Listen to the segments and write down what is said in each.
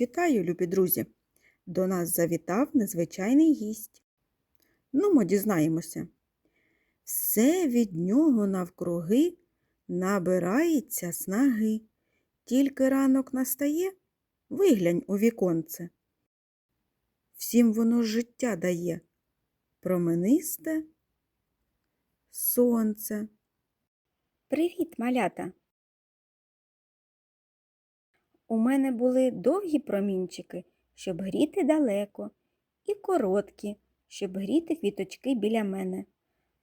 Вітаю, любі друзі! До нас завітав незвичайний гість. Ну, ми дізнаємося. Все від нього навкруги набирається снаги. Тільки ранок настає, виглянь у віконце. Всім воно життя дає, променисте сонце. Привіт, малята! У мене були довгі промінчики, щоб гріти далеко, і короткі, щоб гріти квіточки біля мене.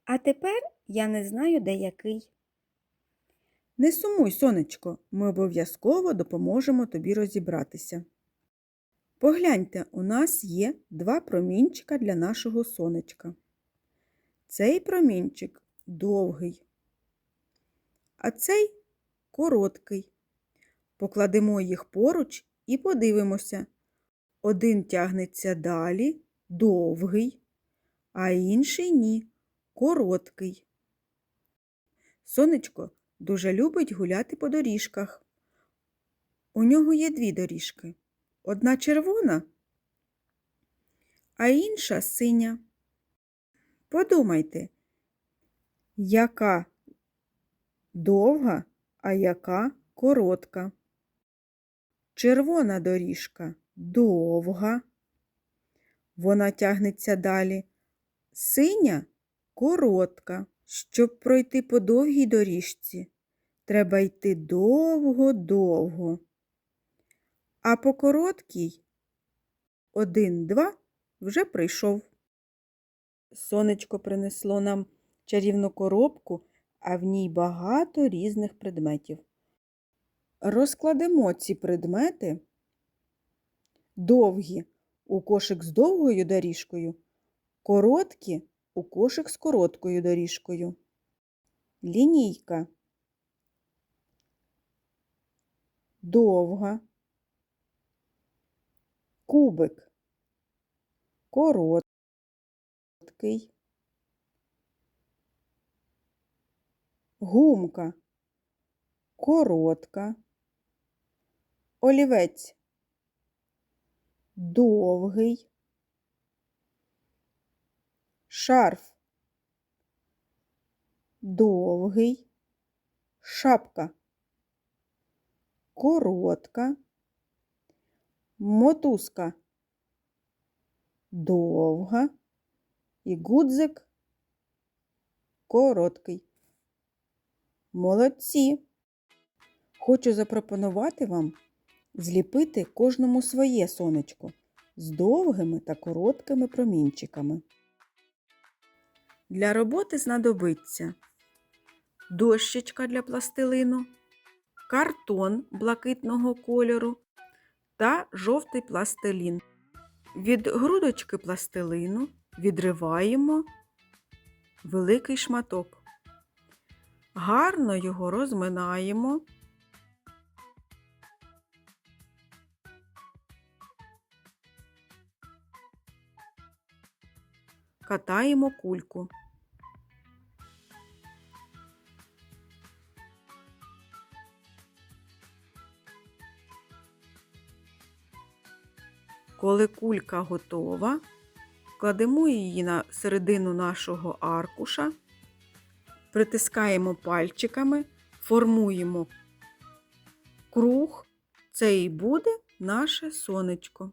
А тепер я не знаю, де який. Не сумуй, сонечко, ми обов'язково допоможемо тобі розібратися. Погляньте, у нас є два промінчика для нашого сонечка. Цей промінчик довгий, а цей короткий. Покладемо їх поруч і подивимося. Один тягнеться далі, довгий, а інший ні, короткий. Сонечко дуже любить гуляти по доріжках. У нього є дві доріжки. Одна червона, а інша синя. Подумайте, яка довга, а яка коротка. Червона доріжка довга, вона тягнеться далі. Синя коротка. Щоб пройти по довгій доріжці, треба йти довго-довго. А по короткій один-два вже прийшов. Сонечко принесло нам чарівну коробку, а в ній багато різних предметів. Розкладемо ці предмети довгі у кошик з довгою доріжкою, короткі у кошик з короткою доріжкою. Лінійка. Довга. Кубик. Короткий. Гумка. Коротка. Олівець. Довгий шарф, довгий, шапка, коротка, мотузка, довга і гудзик короткий. Молодці! Хочу запропонувати вам зліпити кожному своє сонечко з довгими та короткими промінчиками. Для роботи знадобиться дощечка для пластилину, картон блакитного кольору та жовтий пластилін. Від грудочки пластилину відриваємо великий шматок. Гарно його розминаємо. Катаємо кульку. Коли кулька готова, кладемо її на середину нашого аркуша, притискаємо пальчиками, формуємо круг, це і буде наше сонечко.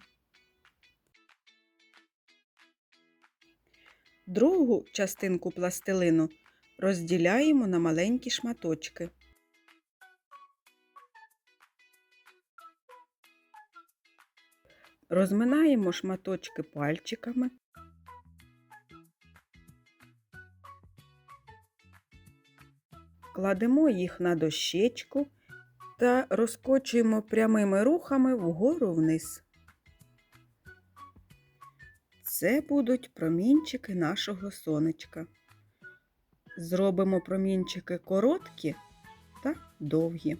Другу частинку пластилину розділяємо на маленькі шматочки. Розминаємо шматочки пальчиками. Кладемо їх на дощечку та розкочуємо прямими рухами вгору вниз. Це будуть промінчики нашого сонечка. Зробимо промінчики короткі та довгі.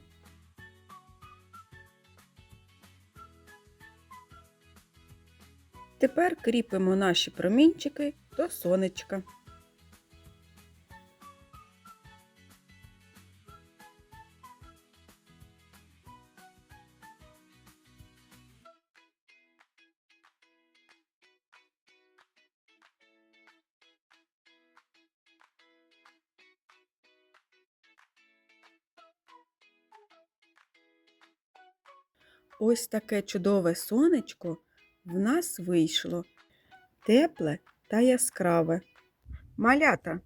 Тепер кріпимо наші промінчики до сонечка. Ось таке чудове сонечко в нас вийшло. Тепле та яскраве. Малята,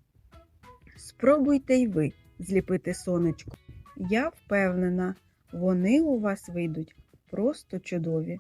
спробуйте й ви зліпити сонечко. Я впевнена, вони у вас вийдуть просто чудові.